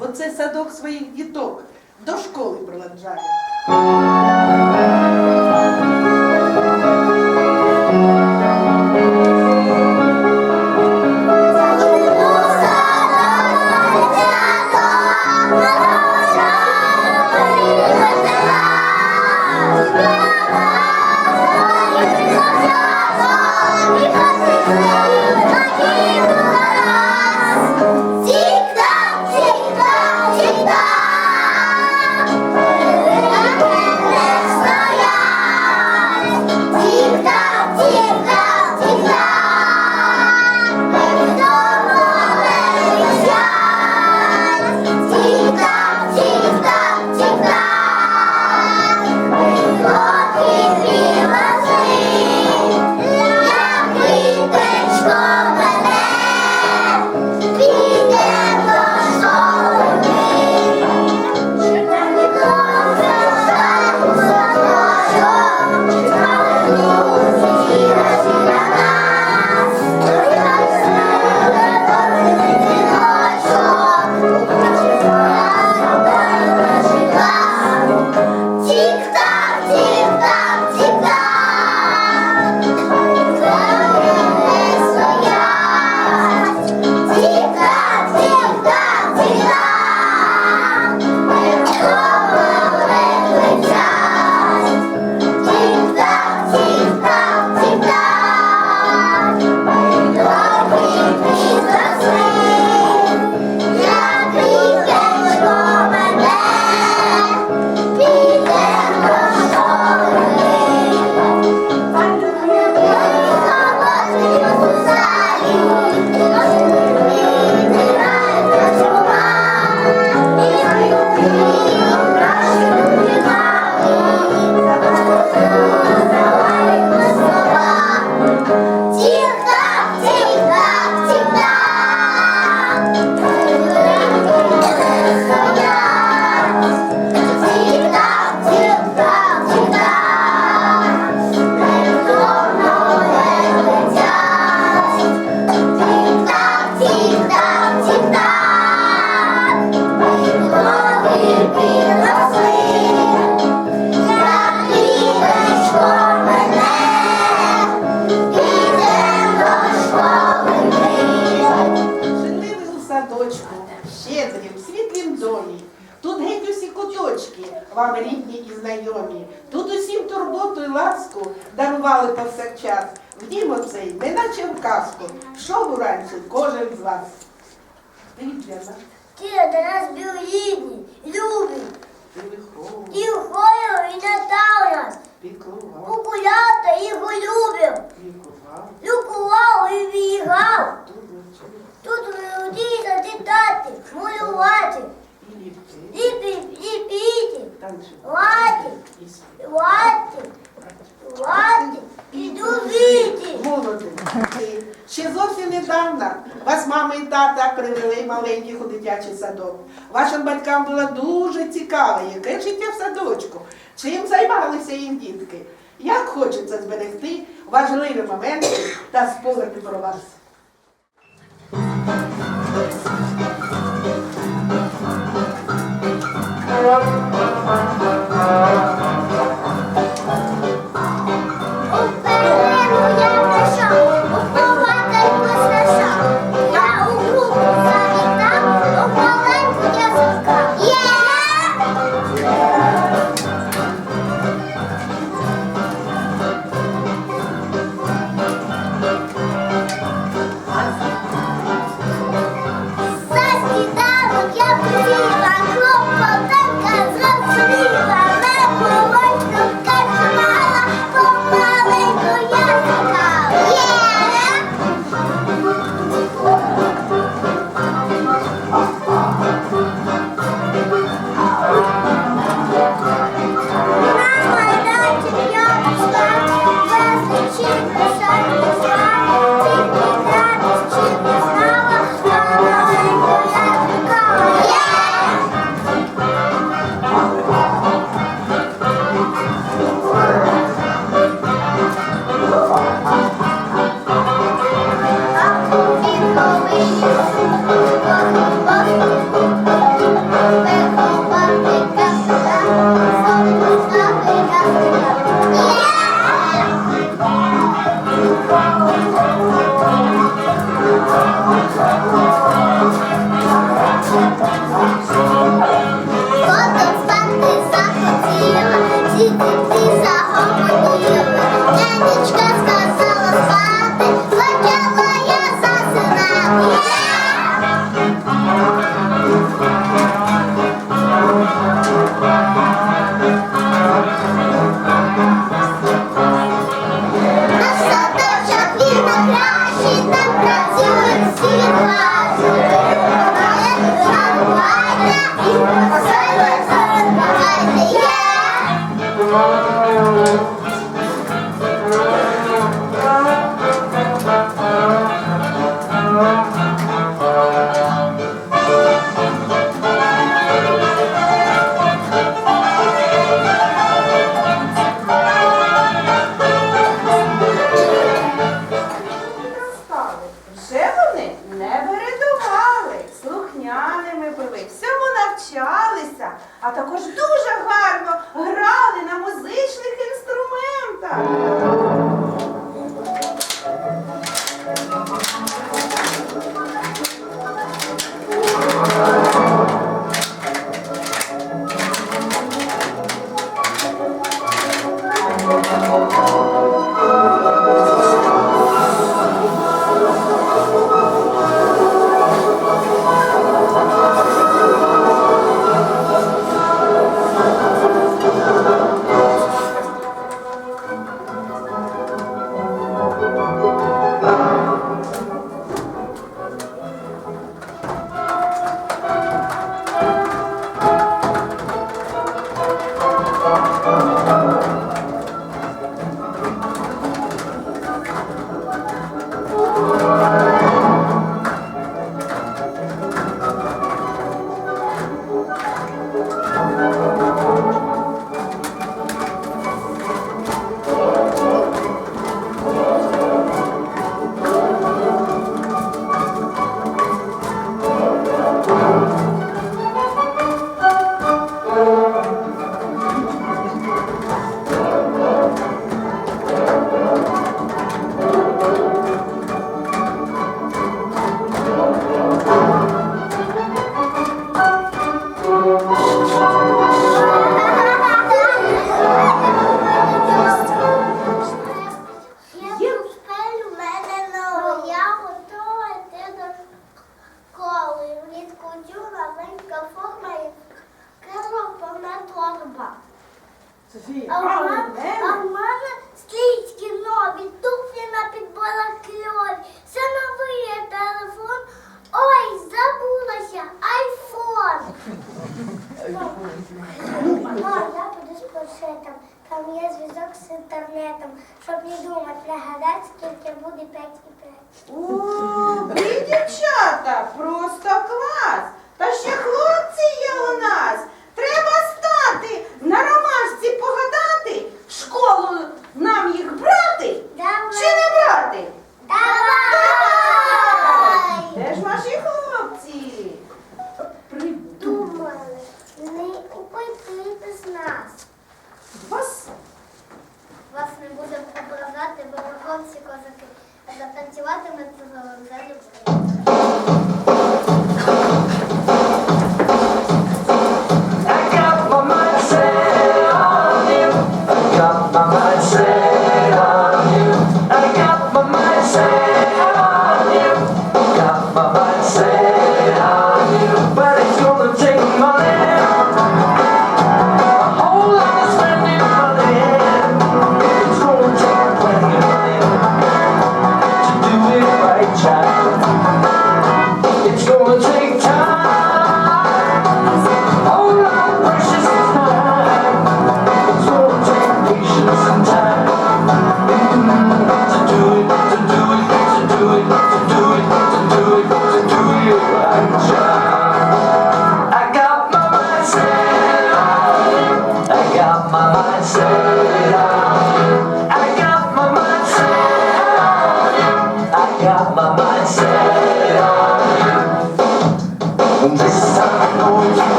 оце садок своїх діток до школи проведжає. танчик. Латик, латик, латик, іду віти. Ще зовсім недавно вас мама і тата привели маленьких у дитячий садок. Вашим батькам було дуже цікаво, яке життя в садочку, чим займалися їх дітки. Як хочеться зберегти важливі моменти та спогади про вас. Діти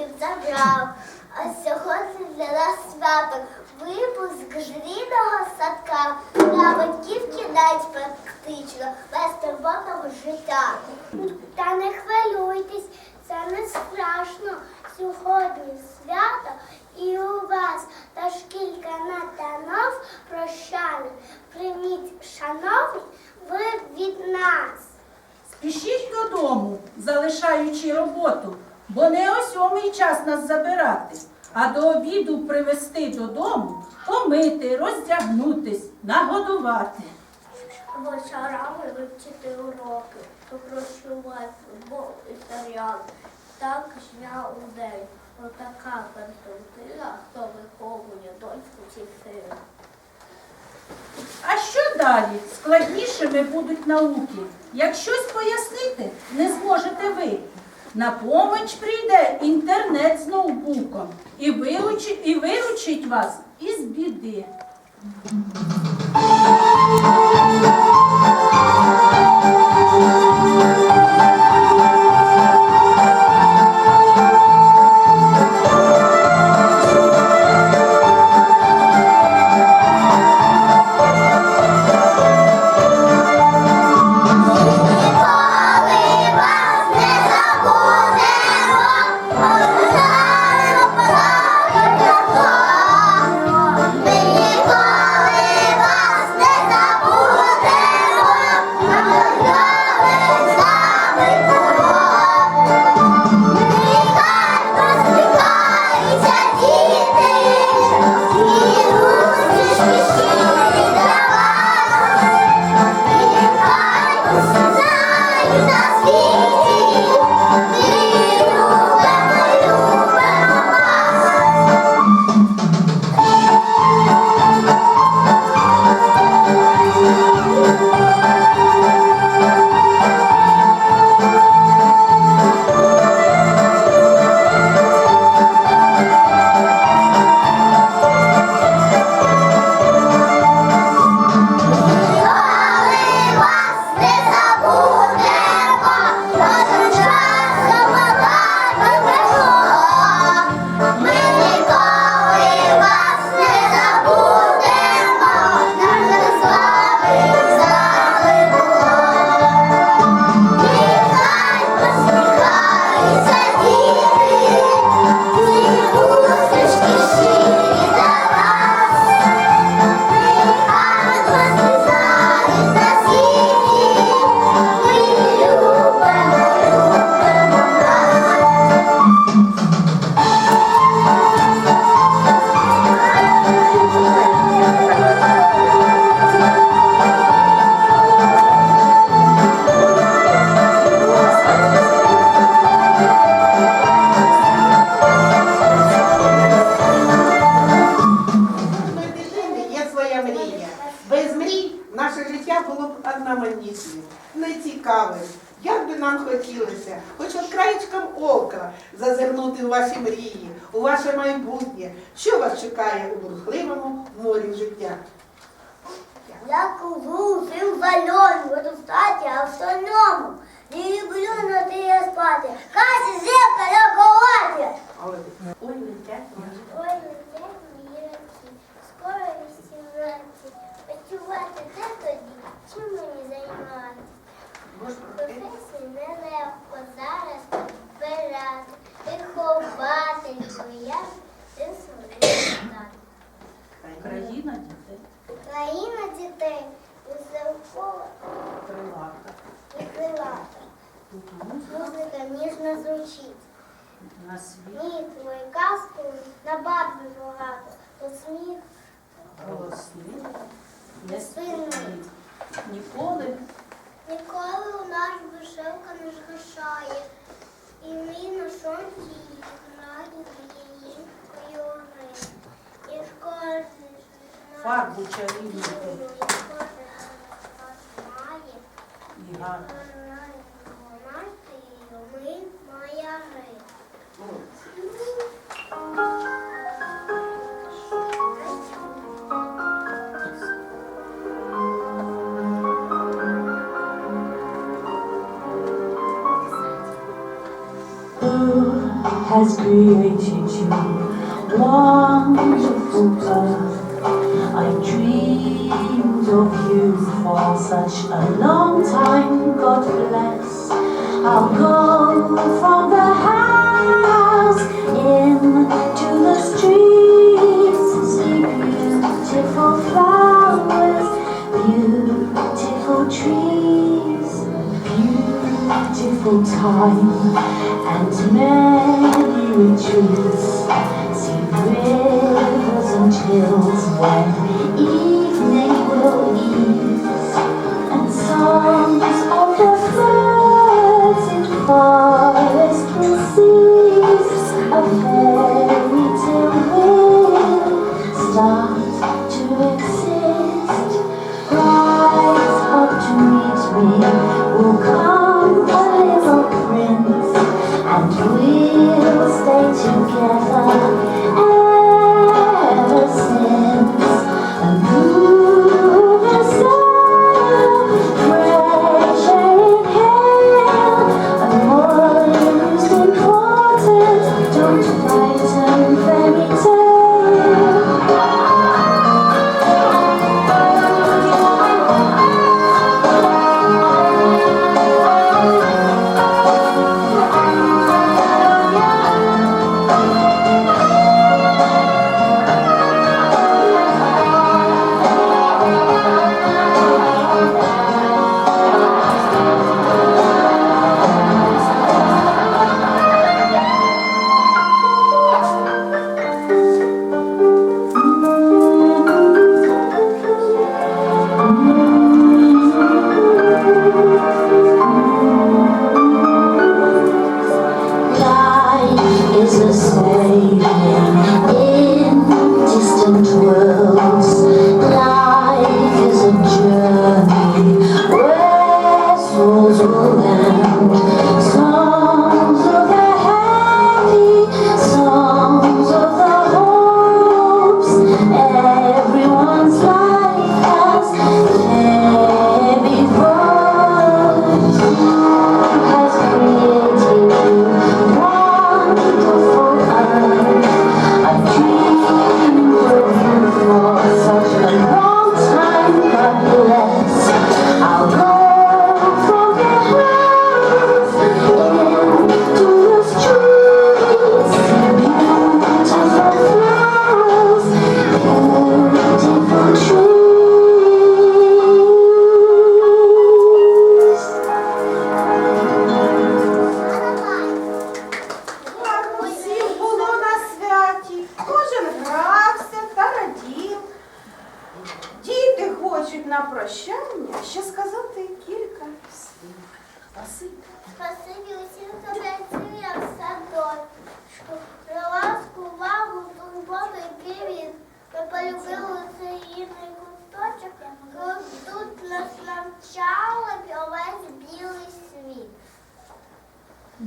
друзів забрав. А сьогодні для нас свято. Випуск з садка. Для батьків кінець практично, без турботного життя. Та не хвилюйтесь, це не страшно. Сьогодні свято і у вас та ж кілька натанов прощальних. Прийміть, шановні, ви від нас. Спішіть додому, залишаючи роботу, бо не о сьомий час нас забирати, а до обіду привезти додому, помити, роздягнутись, нагодувати. Вечорами вивчити уроки, попрощувати футбол і серіал. Так дня у день. Отака перспектива, хто виховує дочку чи сина. А що далі? Складнішими будуть науки. Як щось пояснити, не зможете ви. На поміч прийде інтернет з ноутбуком і виручить, і виручить вас із біди. Голосний, не спинний. Ніколи Ніколи у нас вишивка не згашає, і ми на сонці грає її кольори. І кожен фарбу чарівну має, і гарну. Has created you. Wonderful earth. I dreamed of you for such a long time, God bless. I'll go from the house into the streets, see beautiful flowers, beautiful trees, beautiful time, and many retreats. See rivers and hills when evening will ease,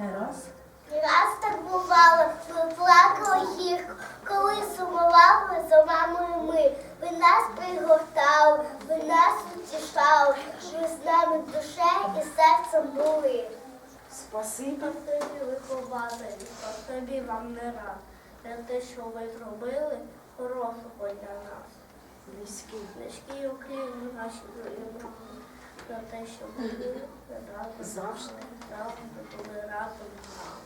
Не раз. Раз так бувало, ми плакали гірко, коли сумували за мамою ми. Ви нас пригортали, ви нас утішали, ви з нами душею і серцем були. Спасибі. Спасибі вихователі, спасибі вам не раз за те, що ви зробили хорошого для нас. Близький. Низький уклін наші дорогі, за те, що ви Завжди. завжди були разом з нами.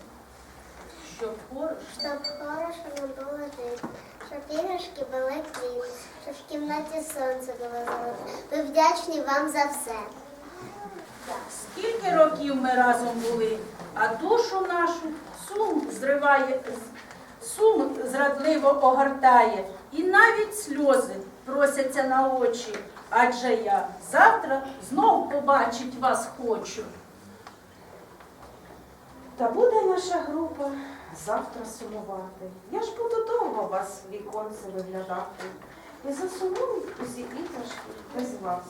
Щоб поруч Щоб хорошо не було жити, щоб іграшки були квіти, щоб в кімнаті сонце було золоте. Ми вдячні вам за все. Скільки років ми разом були, а душу нашу сум зриває, сум зрадливо огортає, і навіть сльози просяться на очі, адже я завтра знов побачить вас хочу. Та буде наша група завтра сумувати. Я ж буду довго вас віконце виглядати. І засумують усі іграшки без вас.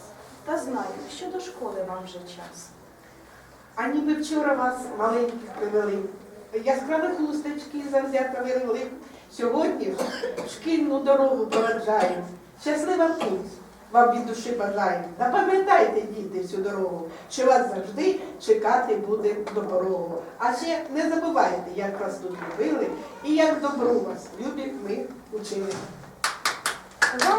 Та знаю, що до школи вам вже час. А ніби вчора вас маленьких привели. Яскраві хусточки завзято вирили. Сьогодні шкільну дорогу проведжають. Щаслива путь вам від душі бажаємо. Запам'ятайте, діти, всю дорогу, що вас завжди чекати буде до порогу. А ще не забувайте, як вас тут любили і як добру вас, любі, ми учили. Вам